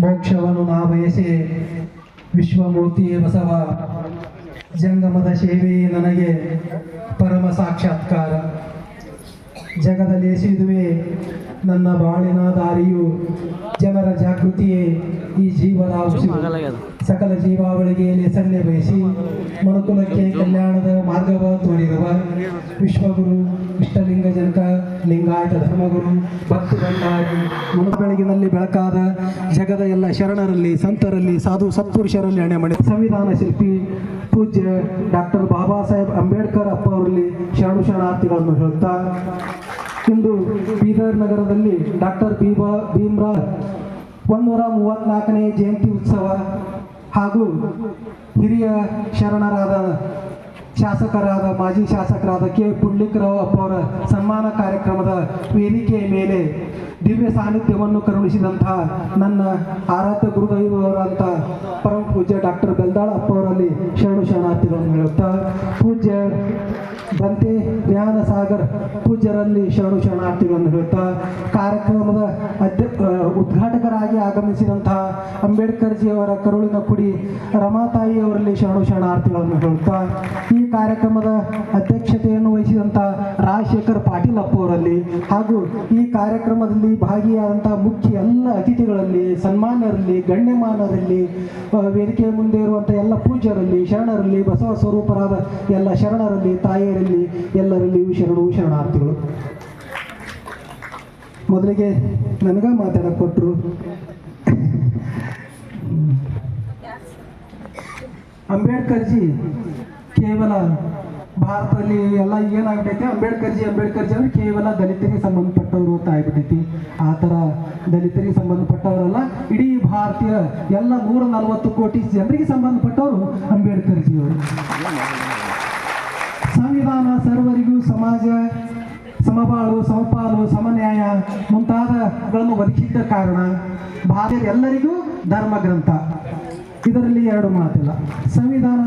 ಮೋಕ್ಷವನ್ನು ನಾ ಬಯಸಿ ವಿಶ್ವಮೂರ್ತಿಯೇ ಬಸವ ಜಂಗಮದ ಸೇವೆಯೇ ನನಗೆ ಪರಮ ಸಾಕ್ಷಾತ್ಕಾರ. ಜಗದಲ್ಲಿ ಎಸೆಯುದುವೆ ನನ್ನ ಬಾಳಿನ ದಾರಿಯು ಜನರ ಜಾಗೃತಿಯೇ ಈ ಜೀವನ ಸಕಲ ಜೀವಾವಳಿಗೆ ನೆಸನ್ನೆ ಬಯಸಿ ಮನುಕುಲಕ್ಕೆ ಕಲ್ಯಾಣದ ಮಾರ್ಗವ ತೋರಿದವ ವಿಶ್ವಗುರು ಇಷ್ಟಲಿಂಗ ಜನಕ ಲಿಂಗಾಯತ ಧರ್ಮಗುರು ಭಕ್ತಿ ಬಂಡಾಗಿ ಮನುಬೆಳಗಿನಲ್ಲಿ ಬೆಳಕಾದ ಜಗದ ಎಲ್ಲ ಶರಣರಲ್ಲಿ ಸಂತರಲ್ಲಿ ಸಾಧು ಸತ್ಪುರುಷರಲ್ಲಿ ಅಣೆ ಮಾಡಿ ಸಂವಿಧಾನ ಶಿಲ್ಪಿ ಪೂಜ್ಯ ಡಾಕ್ಟರ್ ಬಾಬಾ ಸಾಹೇಬ್ ಅಂಬೇಡ್ಕರ್ ಅಪ್ಪ ಅವರಲ್ಲಿ ಶರಣು ಶರಣಾರ್ಥಿಗಳನ್ನು ಹೇಳ್ತಾ ಇಂದು ಬೀದರ್ ನಗರದಲ್ಲಿ ಡಾಕ್ಟರ್ ಭೀಮಾ ಭೀಮ್ರಾವ್ ಒಂದೂರ ಮೂವತ್ನಾಲ್ಕನೇ ಜಯಂತಿ ಉತ್ಸವ ಹಾಗೂ ಹಿರಿಯ ಶರಣರಾದ ಶಾಸಕರಾದ, ಮಾಜಿ ಶಾಸಕರಾದ ಕೆ ಅಪ್ಪ ಅವರ ಸನ್ಮಾನ ಕಾರ್ಯಕ್ರಮದ ವೇದಿಕೆಯ ಮೇಲೆ ದಿವ್ಯ ಸಾನ್ನಿಧ್ಯವನ್ನು ಕರುಣಿಸಿದಂತಹ ನನ್ನ ಆರಾಧ್ಯ ಗುರುದೈವವರಂತ ಪರಮ ಪೂಜ್ಯ ಡಾಕ್ಟರ್ ಬೆಲ್ದಾಳ್ ಅಪ್ಪವರಲ್ಲಿ ಶರಣು ಶರಣಾರ್ಥಿಗಳನ್ನು ಹೇಳುತ್ತಾ, ಪೂಜ್ಯ ಬಂತೆ ಜ್ಞಾನ ಸಾಗರ್ ಪೂಜ್ಯರಲ್ಲಿ ಶರಣು ಶರಣಾರ್ಥಿಗಳನ್ನು ಹೇಳ್ತಾ, ಕಾರ್ಯಕ್ರಮದ ಅಧ್ಯ ಉದ್ಘಾಟಕರಾಗಿ ಆಗಮಿಸಿದಂತಹ ಅಂಬೇಡ್ಕರ್ ಜಿಯವರ ಕರುಳಿನ ಕುಡಿ ರಮಾತಾಯಿಯವರಲ್ಲಿ ಶರಣು ಶರಣಾರ್ಥಿಗಳನ್ನು ಹೇಳ್ತಾ, ಈ ಕಾರ್ಯಕ್ರಮದ ಅಧ್ಯಕ್ಷತೆಯನ್ನು ವಹಿಸಿದಂಥ ರಾಜಶೇಖರ್ ಪಾಟೀಲ್ ಅಪ್ಪವರಲ್ಲಿ ಹಾಗೂ ಈ ಕಾರ್ಯಕ್ರಮದಲ್ಲಿ ಭಾಗಿಯಾದಂಥ ಮುಖ್ಯ ಎಲ್ಲ ಅತಿಥಿಗಳಲ್ಲಿ ಸನ್ಮಾನರಲ್ಲಿ ಗಣ್ಯಮಾನರಲ್ಲಿ ವೇದಿಕೆಯ ಮುಂದೆ ಇರುವಂಥ ಎಲ್ಲ ಪೂಜ್ಯರಲ್ಲಿ, ಶರಣರಲ್ಲಿ, ಬಸವ ಸ್ವರೂಪರಾದ ಎಲ್ಲ ಶರಣರಲ್ಲಿ, ತಾಯಿಯರಲ್ಲಿ ಎಲ್ಲರಲ್ಲಿಯೂ ಶರಣು ಶರಣಾರ್ಥಿಗಳು. ಮೊದಲಿಗೆ ನನಗ ಮಾತಾಡಕ್ಕೆ ಕೊಟ್ಟರು ಅಂಬೇಡ್ಕರ್ ಜಿ, ಕೇವಲ ಭಾರತದಲ್ಲಿ ಎಲ್ಲ ಏನಾಗ್ಬಿಟ್ಟೈತಿ? ಅಂಬೇಡ್ಕರ್ ಜಿ ಅಂಬೇಡ್ಕರ್ ಜಿ ಅಂದ್ರೆ ಕೇವಲ ದಲಿತರಿಗೆ ಸಂಬಂಧಪಟ್ಟವರು ಅಂತ ಆಗ್ಬಿಟ್ಟೈತಿ. ಆ ಥರ ದಲಿತರಿಗೆ ಸಂಬಂಧಪಟ್ಟವರಲ್ಲ, ಇಡೀ ಭಾರತೀಯ ಎಲ್ಲ ನೂರ ನಲವತ್ತು ಕೋಟಿ ಜನರಿಗೆ ಸಂಬಂಧಪಟ್ಟವರು ಅಂಬೇಡ್ಕರ್ ಜಿ ಅವರು. ಸಂವಿಧಾನ ಸರ್ವರಿಗೂ ಸಮಾಜ ಸಮಬಾಳು ಸಮಪಾಲು, ಸಮನ್ಯಾಯ ಮುಂತಾದಗಳನ್ನು ಒದಗಿಸಿದ್ದ ಕಾರಣ ಭಾರತ ಎಲ್ಲರಿಗೂ ಧರ್ಮ ಗ್ರಂಥ ಇದರಲ್ಲಿ ಎರಡು ಮಾತಿಲ್ಲ. ಸಂವಿಧಾನ,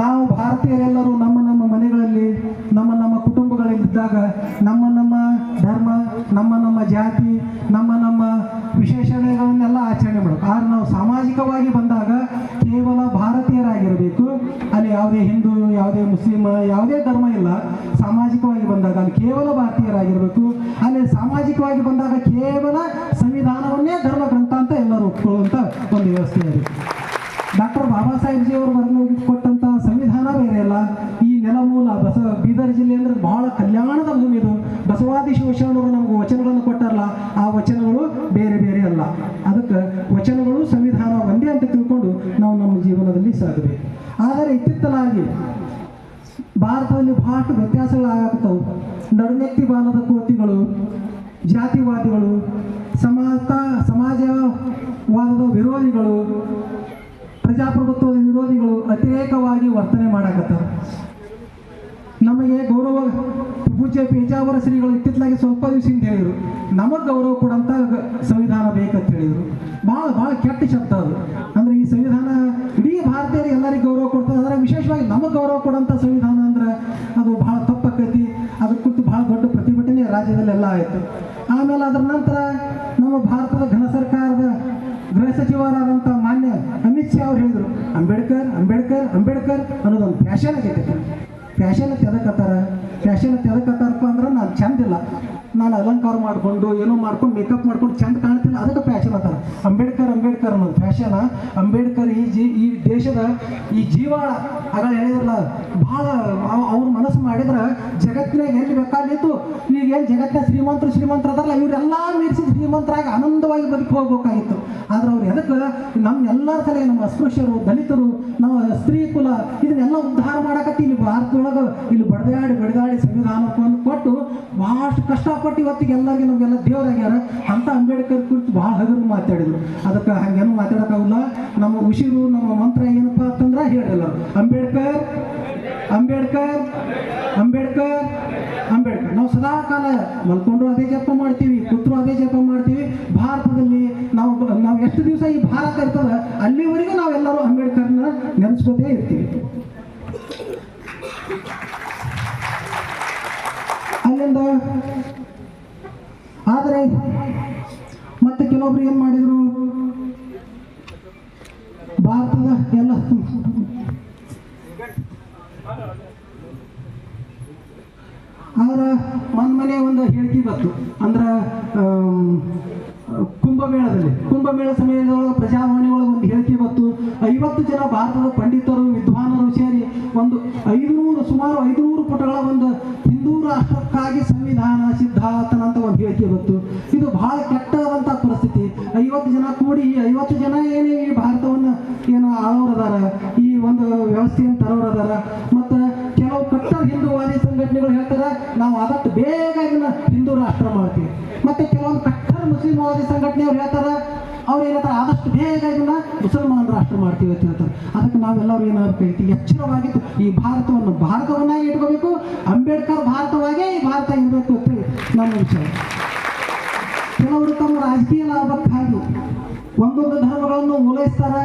ನಾವು ಭಾರತೀಯರೆಲ್ಲರೂ ನಮ್ಮ ನಮ್ಮ ಮನೆಗಳಲ್ಲಿ, ನಮ್ಮ ನಮ್ಮ ಕುಟುಂಬಗಳಲ್ಲಿದ್ದಾಗ ನಮ್ಮ ನಮ್ಮ ಧರ್ಮ, ನಮ್ಮ ನಮ್ಮ ಜಾತಿ, ನಮ್ಮ ನಮ್ಮ ವಿಶೇಷಣೆಗಳನ್ನೆಲ್ಲ ಆಚರಣೆ ಮಾಡಬೇಕು ಆದರೆ ನಾವು ಸಾಮಾಜಿಕವಾಗಿ ಬಂದಾಗ ಕೇವಲ ಭಾರತೀಯರಾಗಿರಬೇಕು ಅಲ್ಲಿ ಯಾವುದೇ ಹಿಂದೂ, ಯಾವುದೇ ಮುಸ್ಲಿಮ್, ಯಾವುದೇ ಧರ್ಮ ಇಲ್ಲ. ಸಾಮಾಜಿಕವಾಗಿ ಬಂದಾಗ ಅಲ್ಲಿ ಕೇವಲ ಭಾರತೀಯರಾಗಿರಬೇಕು. ಅಲ್ಲಿ ಸಾಮಾಜಿಕವಾಗಿ ಬಂದಾಗ ಕೇವಲ ಸಂವಿಧಾನವನ್ನೇ ಧರ್ಮ ಗ್ರಂಥ ಅಂತ ಎಲ್ಲರೂ ಒಪ್ಕೊಳ್ಳುವಂಥ ಒಂದು ವ್ಯವಸ್ಥೆ ಇದೆ ಡಾಕ್ಟರ್ ಬಾಬಾ ಸಾಹೇಬ್ ಜಿ ಅವರು ಬರೆದು ಕೊಟ್ಟಂತ ಸಂವಿಧಾನ ಬೇರೆ ಅಲ್ಲ ಈ ನೆಲಮೂಲ ಬಸ ಬೀದರ್ ಜಿಲ್ಲೆ ಅಂದ್ರೆ ಬಹಳ ಕಲ್ಯಾಣದ ಭೂಮಿ ಇದು ಬಸವಾದಿ ಶಿವಶರಣರು ನಮಗೆ ವಚನಗಳನ್ನು ಕೊಟ್ಟಾರಲ್ಲ ಆ ವಚನಗಳು ಬೇರೆ ಬೇರೆ ಅಲ್ಲ ಅದಕ್ಕೆ ವಚನಗಳು ಸಂವಿಧಾನ ಒಂದೇ ಅಂತ ತಿಳ್ಕೊಂಡು ನಾವು ನಮ್ಮ ಜೀವನದಲ್ಲಿ ಸಾಗಬೇಕು ಆದರೆ ಇತ್ತಿತ್ತಲಾಗಿ ಭಾರತದಲ್ಲಿ ಬಹಳಷ್ಟು ವ್ಯತ್ಯಾಸಗಳಾಗತ್ತವು ನಡುನೆತ್ತಿ ಬಾಲದ ಕೋತಿಗಳು ಜಾತಿವಾದಿಗಳು, ಸಮಾಜ, ಸಮಾಜವಾದದ ವಿರೋಧಿಗಳು, ಪ್ರಜಾಪ್ರಭುತ್ವದ ವಿರೋಧಿಗಳು ಅತಿರೇಕವಾಗಿ ವರ್ತನೆ ಮಾಡಾಕತ್ತಾರ ನಮಗೆ ಗೌರವ, ಪೂಜ್ಯ ಪೇಜಾವರ ಶ್ರೀಗಳು ಇತ್ತಿತ್ತಲಾಗಿ ಸ್ವಲ್ಪ ದಿವಸ ಹಿಂದೆ ಹೇಳಿದರು. ನಮಗೆ ಗೌರವ ಕೊಡಂಥ ಸಂವಿಧಾನ ಬೇಕಂತ ಹೇಳಿದರು. ಭಾಳ ಭಾಳ ಕೆಟ್ಟ ಶಬ್ದ ಅದು. ರಾಜ್ಯದಲ್ಲೆಲ್ಲ ಆಯಿತು. ಆಮೇಲೆ ಅದರ ನಂತರ ನಮ್ಮ ಭಾರತದ ಘನ ಸರ್ಕಾರದ ಗೃಹ ಸಚಿವರಾದಂಥ ಮಾನ್ಯ ಅಮಿತ್ ಶಾ ಅವ್ರು ಹೇಳಿದರು, ಅಂಬೇಡ್ಕರ್ ಅಂಬೇಡ್ಕರ್ ಅಂಬೇಡ್ಕರ್ ಅನ್ನೋದೊಂದು ಫ್ಯಾಷನ್ ಆಗೈತೆ. ಫ್ಯಾಷನ್ ತೆದಕತ್ತಾರ ಫ್ಯಾಷನ್ ತೆದಕತ್ತಾರಪ್ಪ ಅಂದ್ರೆ ನಾನು ಚಂದಿಲ್ಲ ನಾನು ಅಲಂಕಾರ ಮಾಡಿಕೊಂಡು, ಏನೋ ಮಾಡ್ಕೊಂಡು ಮೇಕಪ್ ಮಾಡ್ಕೊಂಡು, ಚಂದ ಕಾಣ್ತೀನಿ ಅದಕ್ಕೆ ಫ್ಯಾಷನ್ ಅಂತಾರೆ. ಅಂಬೇಡ್ಕರ್ ಅಂಬೇಡ್ಕರ್ ಅನ್ನೋದು ಫ್ಯಾಷನ್ ಅಂಬೇಡ್ಕರ್ ಈ ಜೀ, ಈ ದೇಶದ ಈ ಜೀವಾಳ. ಆಗ ಹೇಳಿದ್ರಲ್ಲ, ಭಾಳ ಅವ್ರ ಮನಸ್ಸು ಮಾಡಿದ್ರೆ ಜಗತ್ತಿನಾಗ ಎಲ್ಲಿ ಬೇಕಾಗಿತ್ತು ಈಗ ಏನು ಜಗತ್ತಿನ ಶ್ರೀಮಂತರು ಶ್ರೀಮಂತರು ಅದಲ್ಲ ಇವರೆಲ್ಲ ಮೀರಿಸಿದ ಶ್ರೀಮಂತರಾಗಿ ಆನಂದವಾಗಿ ಬದುಕಿ ಹೋಗ್ಬೇಕಾಗಿತ್ತು. ಆದ್ರೆ ಅವ್ರು ಎದಕ್ಕೆ ನಮ್ಮ ಎಲ್ಲರ ಸಲ ನಮ್ಮ ಅಸ್ಪೃಶ್ಯರು, ದಲಿತರು, ನಮ್ಮ ಸ್ತ್ರೀ ಕುಲ, ಇದನ್ನೆಲ್ಲ ಉದ್ಧಾರ ಮಾಡಕತ್ತಿ ಇಲ್ಲಿ ಭಾರತದೊಳಗೆ ಇಲ್ಲಿ ಬಡದಾಡಿ ಬಡಿದಾಡಿ ಸಂವಿಧಾನವನ್ನು ಕೊಟ್ಟು ಬಹಳಷ್ಟು ಕಷ್ಟಪಟ್ಟು ಇವತ್ತಿಗೆ ಎಲ್ಲರಿಗೆ ನಮಗೆಲ್ಲ ದೇವರಾಗ್ಯಾರ ಅಂತ ಅಂಬೇಡ್ಕರ್ ಕುರಿತು ಭಾಳ ಹಗರು ಮಾತಾಡಿದ್ರು. ಅದಕ್ಕೆ ಹಂಗೇನು ಮಾತಾಡೋಕ್ಕಾಗಲ್ಲ. ನಮ್ಮ ಉಸಿರು, ನಮ್ಮ ಮಂತ್ರ ಏನಪ್ಪ ಅಂತಂದ್ರೆ ಹೇಳಿಲ್ಲ ಅಂಬೇಡ್ಕರ್ ಅಂಬೇಡ್ಕರ್ ಅಂಬೇಡ್ಕರ್ ಅಂಬೇಡ್ಕರ್. ನಾವು ಸದಾ ಕಾಲ ಮಲ್ಕೊಂಡ್ರು ಅದೇ ಜಪ ಮಾಡ್ತೀವಿ, ಕೂತ್ರು ಅದೇ ಜಪ ಮಾಡ್ತೀವಿ. ಭಾರತದಲ್ಲಿ ನಾವು ನಾವು ಎಷ್ಟು ದಿವಸ ಈ ಭಾರತ ಇರ್ತದ, ಅಲ್ಲಿವರೆಗೂ ನಾವೆಲ್ಲರೂ ಅಂಬೇಡ್ಕರ್ನ ನೆನೆಸ್ಕೋತೇ ಇರ್ತೀವಿ. ಅಲ್ಲಿಂದ ಆದರೆ ಮತ್ತೆ ಕೆಲವೊಬ್ರು ಏನ್ ಮಾಡಿದ್ರು? ಭಾರತದ ಎಲ್ಲ ಆದ್ರೆ ಒಂದ್ ಮನೆ ಒಂದು ಹೇಳಿಕೆ ಬಂತು. ಅಂದ್ರೆ ಕುಂಭಮೇಳದಲ್ಲಿ. ಕುಂಭಮೇಳ ಸಮಯದೊಳಗೆ ಪ್ರಜಾವಾಣಿ ಒಳಗೆ ಒಂದು ಹೇಳಿಕೆ ಬಂತು. ಐವತ್ತು ಜನ ಭಾರತದ ಪಂಡಿತರು, ವಿದ್ವಾನರು ಸೇರಿ ಒಂದು ಐದುನೂರು, ಸುಮಾರು ಐದುನೂರು ಪುಟಗಳ ಒಂದು ಹಿಂದೂ ರಾಷ್ಟ್ರಕ್ಕಾಗಿ ಸಂವಿಧಾನ ಸಿದ್ಧಾಂತನ ಅಂತ ಒಂದು ಹೇಳಿಕೆ ಬಂತು. ಇದು ಬಹಳ ಕೆಟ್ಟದಂತ ಪರಿಸ್ಥಿತಿ. ಐವತ್ತು ಜನ ಕೂಡಿ, ಐವತ್ತು ಜನ ಏನೇ ಈ ಭಾರತವನ್ನು ಏನು ಆಳೋರದಾರ ಈ ಒಂದು ವ್ಯವಸ್ಥೆಯನ್ನು ತರೋರದಾರ ಮತ್ತು ಕೆಲವು ಕಟ್ಟರ್ ಹಿಂದೂವಾದಿ ಸಂಘಟನೆಗಳು ಹೇಳ್ತಾರೆ, ನಾವು ಆದಷ್ಟು ಬೇಗ ಇದನ್ನ ಹಿಂದೂ ರಾಷ್ಟ್ರ ಮಾಡ್ತೀವಿ. ಮತ್ತೆ ಕೆಲವೊಂದು ಕಟ್ಟರ್ ಮುಸ್ಲಿಂವಾದಿ ಸಂಘಟನೆಯವ್ರು ಹೇಳ್ತಾರೆ ಅವ್ರು ಏನಂತಾರೆ ಆದಷ್ಟು ಬೇಗ ಇದನ್ನ ಮುಸಲ್ಮಾನ ರಾಷ್ಟ್ರ ಮಾಡ್ತೀವಿ ಅಂತ ಹೇಳ್ತಾರೆ. ಅದಕ್ಕೆ ನಾವೆಲ್ಲರೂ ಏನಾಗಬೇಕು ಎಚ್ಚರವಾಗಿತ್ತು ಈ ಭಾರತವನ್ನು ಭಾರತವನ್ನಾಗಿ ಇಟ್ಕೋಬೇಕು, ಅಂಬೇಡ್ಕರ್ ಭಾರತವಾಗೇ ಈ ಭಾರತ ಇರಬೇಕು ಅಂತೇಳಿ ನನ್ನ ವಿಚಾರ. ಕೆಲವರು ತಮ್ಮ ರಾಜಕೀಯ ಲಾಭಕ್ಕಾಗಿ ಒಂದೊಂದು ಧರ್ಮಗಳನ್ನು ಓಲೈಸ್ತಾರೆ,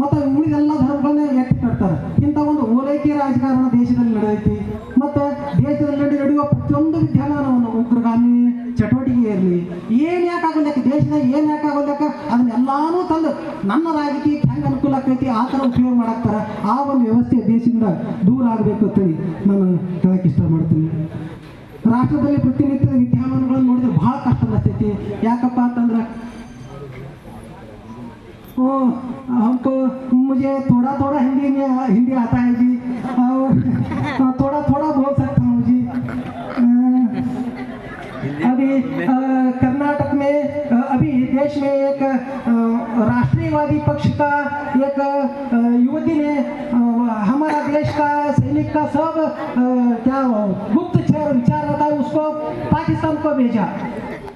ಮತ್ತು ಉಳಿದೆಲ್ಲ ಧರ್ಮಗಳನ್ನ ಎತ್ತಿ ಕಟ್ತಾರೆ. ಇಂಥ ಒಂದು ಓಲೈಕೆ ರಾಜಕಾರಣ ದೇಶದಲ್ಲಿ ನಡೆಯುತ್ತೆ ಮತ್ತು ದೇಶದಲ್ಲಿ ನಡೆ ನಡೆಯುವ ಪ್ರತಿಯೊಂದು ವಿದ್ಯಮಾನವನ್ನು ಉಗ್ರಗಾಮಿ ಚಟುವಟಿಕೆ ಇರಲಿ ಏನು ಯಾಕೆ ಆಗೋಲ್ಲಕ್ಕ ದೇಶದಾಗ ಏನು ಯಾಕೆ ಆಗೋಲ್ಲಕ್ಕ ಅದನ್ನೆಲ್ಲಾನು ತಂದು ನನ್ನ ರಾಜಕೀಯಕ್ಕೆ ಹೆಂಗೆ ಅನುಕೂಲ ಆಕೈತಿ ಆ ಥರ ಉಪಯೋಗ ಮಾಡಾಕ್ತಾರ ಆ ಒಂದು ವ್ಯವಸ್ಥೆ ದೇಶದಿಂದ ದೂರ ಆಗಬೇಕು ಅಂತೇಳಿ ನಾನು ಹೇಳಕ್ಕೆ ಇಷ್ಟ ಮಾಡ್ತೀನಿ ರಾಷ್ಟ್ರದಲ್ಲಿ ಪ್ರತಿನಿತ್ಯದ ವಿದ್ಯಮಾನಗಳನ್ನು ನೋಡಿದ್ರೆ ಬಹಳ ಕಷ್ಟ ಅನಿಸ್ತೈತಿ ಯಾಕಪ್ಪ ಅಂತಂದ್ರೆ ओ हमको मुझे थोड़ा थोड़ा हिंदी में हिंदी आता है जी और राष्ट्रीयवादी पक्ष का एक युवती ने हमारा देश का सैनिक का सब क्या गुप्तचर विचार होता है उसको पाकिस्तान को भेजा।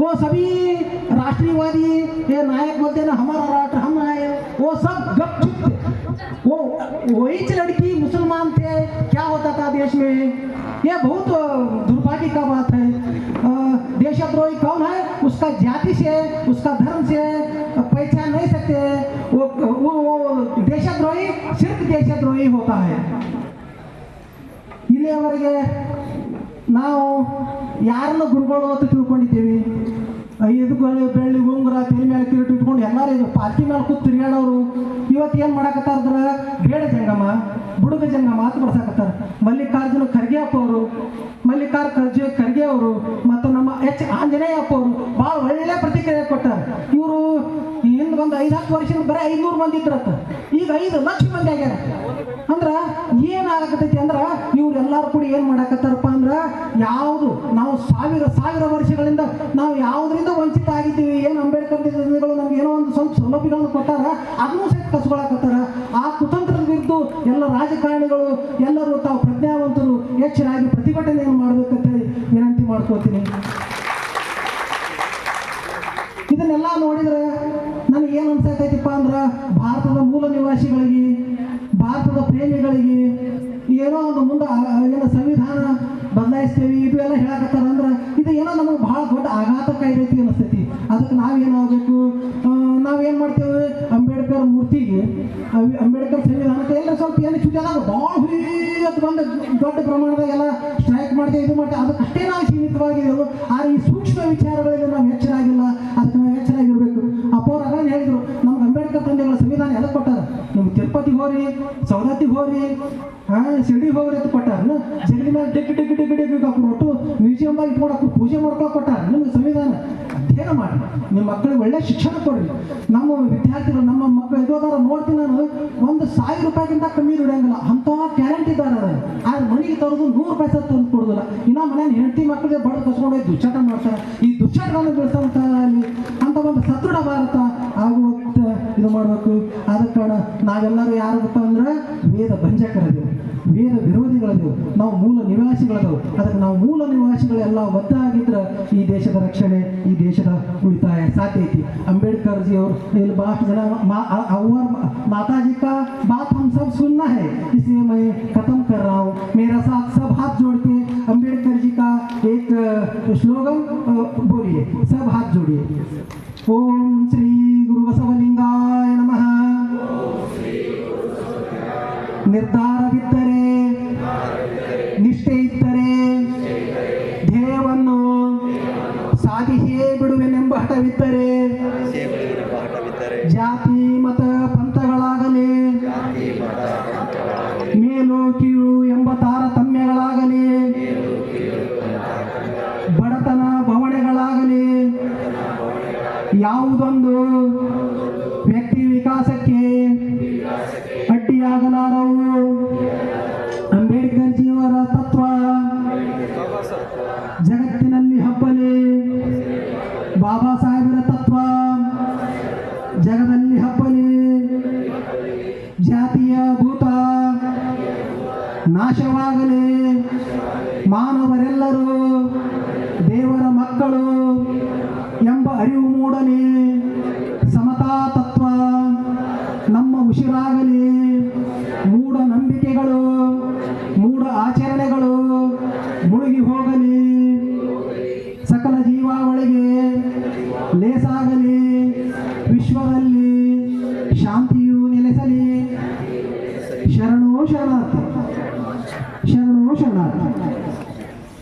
वो सभी राष्ट्रीयवादी ये नायक बोलते ना हमारा राष्ट्र हम आए वो सब गपचुप थे। वो वही लड़की मुसलमान थे क्या होता था देश में? ये बहुत दुर्भाग्य का बात है। ಸಿರ್ಫ್ ದೇಶದ್ರೋಹಿ ಹೋಗ್ತಾ ಇಲ್ಲಿಯವರೆಗೆ ನಾವು ಯಾರನ್ನ ಗುರುಗಳು ಅಂತ ತಿಳ್ಕೊಂಡಿದ್ದೀವಿ? ಐದುಗಳು ಬೆಳ್ಳಿ ಉಂಗುರ, ತಲೆ ಮೇಲೆ ಕಿರೀಟ ಇಟ್ಕೊಂಡು ಎಲ್ಲರೂ ಇದು ಪಾರ್ಟಿ ಮೇಲೆ ಕೂತು ತಿರುಗಾಡೋರು ಇವತ್ತು ಏನು ಮಾಡಕತ್ತಾರದ್ರ ಬೇಡ ಜಂಗಮ್ಮ ಬುಡುಗ ಜಂಗಮ್ಮ ಅಂತ ಬಡ್ಸಕತ್ತಾರ ಮಲ್ಲಿಕಾರ್ಜುನ ಖರ್ಗೆ ಅಪ್ಪ ಅವರು ಮಲ್ಲಿಕಾರ್ ಖರ್ಜೆ ಖರ್ಗೆ ಅವರು, ಮತ್ತು ನಮ್ಮ ಎಚ್. ಆಂಜನೇಯ ಅಪ್ಪ ಅವರು ಐನೂರು ಮಂದಿ ಇದ್ರಂತ. ಈಗ ಐದು ಲಕ್ಷ ಮಂದಿ ಆಗ್ಯಾರ. ಅಂದ್ರ ಏನಾಗತೈತಿ ಅಂದ್ರ ಇವ್ರೆಲ್ಲಾರು ಕೂಡ ಏನ್ ಮಾಡಕತ್ತಾರಪ್ಪ ಅಂದ್ರ ಯಾವುದು ನಾವು ಸಾವಿರ ಸಾವಿರ ವರ್ಷಗಳಿಂದ ನಾವು ಯಾವುದರಿಂದ ವಂಚಿತ ಆಗಿದ್ದೀವಿ, ಏನು ಅಂಬೇಡ್ಕರ್ ದಿನಗಳು ನಮ್ಗೆ ಏನೋ ಒಂದು ಸ್ವಲ್ಪ ಸೌಲಭ್ಯಗಳನ್ನು ಕೊಟ್ಟಾರ, ಅದನ್ನೂ ಸಹಿತ ಕಸ್ಕೊಳಕತ್ತಾರ. ಆ ಕುತಂತ್ರದ ವಿರುದ್ಧ ಎಲ್ಲ ರಾಜಕಾರಣಿಗಳು, ಎಲ್ಲರೂ ತಾವು ಪ್ರಜ್ಞಾವಂತರು ಹೆಚ್ಚಿನಾಗಿ ಪ್ರತಿಭಟನೆಯನ್ನು ಮಾಡ್ಬೇಕಂತೇಳಿ ವಿನಂತಿ ಮಾಡ್ಕೋತೀನಿ ಇದನ್ನೆಲ್ಲ ನೋಡಿದ್ರೆ ಏನು ಅನ್ಸತೈತಿಪ್ಪ ಅಂದ್ರೆ ಭಾರತದ ಮೂಲ ನಿವಾಸಿಗಳಿಗೆ, ಭಾರತದ ಪ್ರೇಮಿಗಳಿಗೆ ಏನೋ ಒಂದು ಮುಂದೆ ಏನೋ ಸಂವಿಧಾನ ಬದಲಾಯಿಸ್ತೇವೆ ಇದು ಎಲ್ಲ ಹೇಳಕತ್ತಾರ ಅಂದ್ರೆ ಇದು ಏನೋ ನಮಗೆ ಭಾಳ ದೊಡ್ಡ ಆಘಾತಕಾರಿ ಅನಿಸ್ತೈತಿ. ಅದಕ್ಕೆ ನಾವೇನಾಗಬೇಕು ನಾವೇನು ಮಾಡ್ತೇವೆ? ಅಂಬೇಡ್ಕರ್ ಮೂರ್ತಿಗೆ ಅಂಬೇಡ್ಕರ್ ಸಂವಿಧಾನಕ್ಕೆ ಎಲ್ಲ ಸ್ವಲ್ಪ ಏನು ಚುಟ್ಟಾದಾಗ ಭಾಳ ಹುಯ್ಯತ್ ಬಂದು ದೊಡ್ಡ ಪ್ರಮಾಣದಾಗ ಎಲ್ಲ ಸ್ಟ್ರೈಕ್ ಮಾಡ್ತೇವೆ ಇದು ಮಾಡ್ತೇವೆ ಅದಕ್ಕಷ್ಟೇ ನಾವು ಸೀಮಿತವಾಗಿದ್ದೆವು ಆ ಈ ಸೂಕ್ಷ್ಮ ವಿಚಾರಗಳಲ್ಲಿ ನಾವು ಎಚ್ಚರಾಗಿಲ್ಲ ತಿರುಪತಿಗೆ ಹೋರಿ ಸೌದತ್ತಿಗೆ ಹೋರಿ ಹಾ, ಶಿರ್ಡಿ ಹೋಗ್ರಿ ಅಂತ ಕೊಟ್ಟಾರ. ಜಗಲಿ ಮ್ಯಾಲ ಡೆಕ್ ಡೆಕ್ ಡೆಕ್ ಡೆಕ್ ಹಾಕ್ರು ಒಟ್ಟು ಮ್ಯೂಸಿಯಮ್ದಾಗ ಇಟ್ಕೊಂಡು ಪೂಜೆ ಮಾಡ್ಕೊಳಕ್ ಕೊಟ್ಟಾರ. ನಿಮ್ಗೆ ಸಂವಿಧಾನ ಅಧ್ಯಯನ ಮಾಡಿ. ನಿಮ್ಮ ಮಕ್ಕಳಿಗೆ ಒಳ್ಳೆ ಶಿಕ್ಷಣ ಕೊಡ್ರಿ. ನಮ್ಮ ವಿದ್ಯಾರ್ಥಿಗಳು, ನಮ್ಮ ಮಕ್ಕಳು ಎದೋದಾರ ನೋಡ್ತೀನಿ ನಾನು, ಒಂದು ಸಾವಿರ ರೂಪಾಯಿಗಿಂತ ಕಮ್ಮಿ ದುಡಿಯಂಗಿಲ್ಲ. ಅಂತ ಟ್ಯಾಲೆಂಟ್ ಇದ್ದಾರೆ. ಆದ್ರೆ ಮನೆಗೆ ತರೋದು ನೂರು ಸಹ ತಂದು ಕೊಡೋದಿಲ್ಲ. ಇನ್ನ ಮನೇಲಿ ಹೆಂಡತಿ ಮಕ್ಕಳಿಗೆ ಬಡ ಕಸ್ಕೊಂಡು ದುಶ್ಚಟ ಮಾಡ್ತಾರೆ. ಈ ದುಶ್ಚಟಗಳನ್ನು ಬೆಳೆಸಂತ ಅಲ್ಲಿ ಅಂತ ಒಂದು ಸದೃಢ ಭಾರತ ಆಗುವಂತ ಇದು ಮಾಡಬೇಕು. ನಾವೆಲ್ಲರೂ ಯಾರಪ್ಪ ಅಂದ್ರೆ ವೇದ ಭಂಜಕರದ್ದು ವೇದ ವಿರೋಧಿಗಳದ್ದು ನಾವು ಮೂಲ ನಿವಾಸಿಗಳದ್ದು ಅದಕ್ಕೆ ನಾವು ಮೂಲ ನಿವಾಸಿಗಳೆಲ್ಲ ಒತ್ತಾಗಿದ್ರೆ ಈ ದೇಶದ ರಕ್ಷಣೆ, ಈ ದೇಶದ ಉಳಿತಾಯ ಸಾಧ್ಯ ಐತಿ. ಅಂಬೇಡ್ಕರ್ಜಿ ಅವರು ಇಲ್ಲಿ ಬಹಳಷ್ಟು ಜನ ಅವ್ರ ಮಾತಾಜಿ ಕಾ, ಬಾತ್ ಹಮ್ ಸಬ್ ಸುನ್ನ ಹೇ. ಇಸೇ ಮೈ ಖತಮ್ ಕರ್ ರಾವ್ ಮೇರಾ ಸಾಥ್ ಸಬ್ ಹಾತ್ ಜೋಡ್ಕೆ ಅಂಬೇಡ್ಕರ್ ಜಿ ಕಾ ಏಕ್ ಸ್ಲೋಗನ್ ಬೋಲಿಯೇ. ಸಬ್ ಹಾತ್ ಜೋಡಿಯೇ. ಓಂ ಶ್ರೀ ಗುರು ಬಸವಲಿಂಗ ಬಾಬಾ ಸಾಹೇಬರ ತತ್ವ. ಜಗದಲ್ಲಿ ಹಬ್ಬಲಿ. ಜಾತಿಯ ಭೂತ. ನಾಶವಾಗಲಿ. ಮಾನವರೆಲ್ಲರೂ